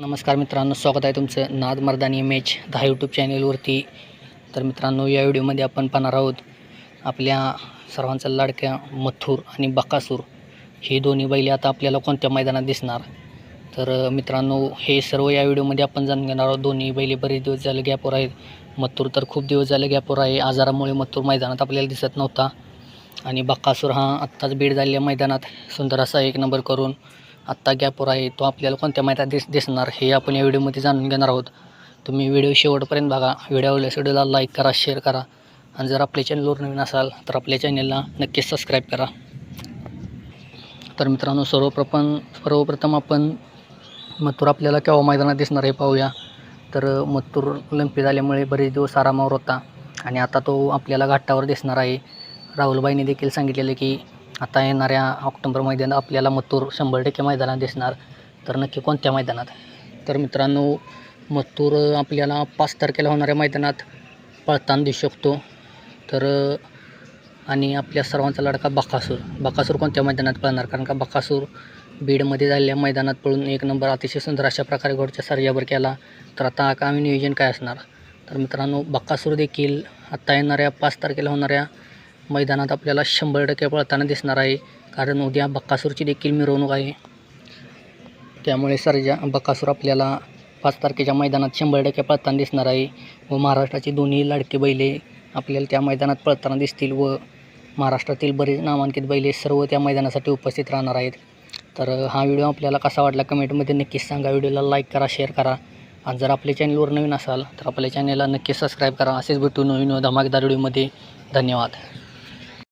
नमस्कार मित्रांनो स्वागत आहे तुमचं नाद मर्दानी मॅच दहा यूट्यूब चॅनेलवरती तर मित्रांनो या व्हिडिओमध्ये आपण पाहणार आहोत आपल्या सर्वांचा लाडक्या मथुर आणि बकासूर ही दोन्ही बैले आता आपल्याला कोणत्या मैदानात दिसणार? तर मित्रांनो हे सर्व या व्हिडिओमध्ये आपण जाणून घेणार आहोत. दोन्ही बैले बरेच दिवस झाले गॅपवर आहेत. मथुर तर खूप दिवस झाले गॅपवर आहे. आजारामुळे मथुर मैदानात आपल्याला दिसत नव्हता. आणि बकासूर हा आत्ताच बीड झालेल्या मैदानात. सुंदर असा एक नंबर करून आत्ता गॅपवर आहे तो आपल्याला कोणत्या मैदानात दिस दिसणार हे आपण या व्हिडिओमध्ये जाणून घेणार आहोत. तुम्ही व्हिडिओ शेवटपर्यंत बघा व्हिडिओ व्हिडिओला लाईक करा शेअर करा. आणि जर आपल्या चॅनलवर नवीन असाल तर आपल्या चॅनलला नक्कीच सबस्क्राईब करा. तर मित्रांनो सर्वप्रथम सर्वप्रथम आपण मथुर आपल्याला केव्हा मैदानात दिसणार हे पाहूया. तर मथुर लंपी झाल्यामुळे बरेच दिवस आरामावर होता. आणि आता तो आपल्याला घाटावर दिसणार आहे. राहुलबाईंनी देखील सांगितलेलं की आता येणाऱ्या ऑक्टोबर मैदानात आपल्याला मत्तूर शंभर टक्के मैदानात दिसणार. तर नक्की कोणत्या मैदानात? तर मित्रांनो मथुर आपल्याला पाच तारखेला होणाऱ्या मैदानात पळताना दिसू शकतो. तर आणि आपल्या सर्वांचा लडका बकासूर. बकासूर कोणत्या मैदानात पळणार? कारण का बकासूर बीडमध्ये झालेल्या मैदानात पळून एक नंबर अतिशय सुंदर अशा प्रकारे घोडच्या सर्जावर केला. तर आता आगामी नियोजन काय असणार? तर मित्रांनो बकासूर देखील आत्ता येणाऱ्या पाच तारखेला होणाऱ्या मैदानात आपल्याला शंभर टक्के पळताना दिसणार आहे. कारण उद्या बक्कासूरची देखील मिरवणूक आहे. त्यामुळे सर्जा बक्कासूर आपल्याला पाच तारखेच्या मैदानात शंभर टक्के पळताना दिसणार आहे व महाराष्ट्राची दोन्ही लाडके बैले आपल्याला त्या मैदानात पळताना दिसतील व महाराष्ट्रातील बरेच नामांकित बैले सर्व त्या मैदानासाठी उपस्थित राहणार आहेत. तर हा व्हिडिओ आपल्याला कसा वाटला कमेंटमध्ये नक्कीच सांगा. व्हिडिओला लाईक करा शेअर करा. आणि जर आपल्या चॅनलवर नवीन असाल तर आपल्या चॅनलला नक्कीच सबस्क्राईब करा. असेच भेटू नवीन व धमाकेदार व्हिडिओमध्ये. धन्यवाद.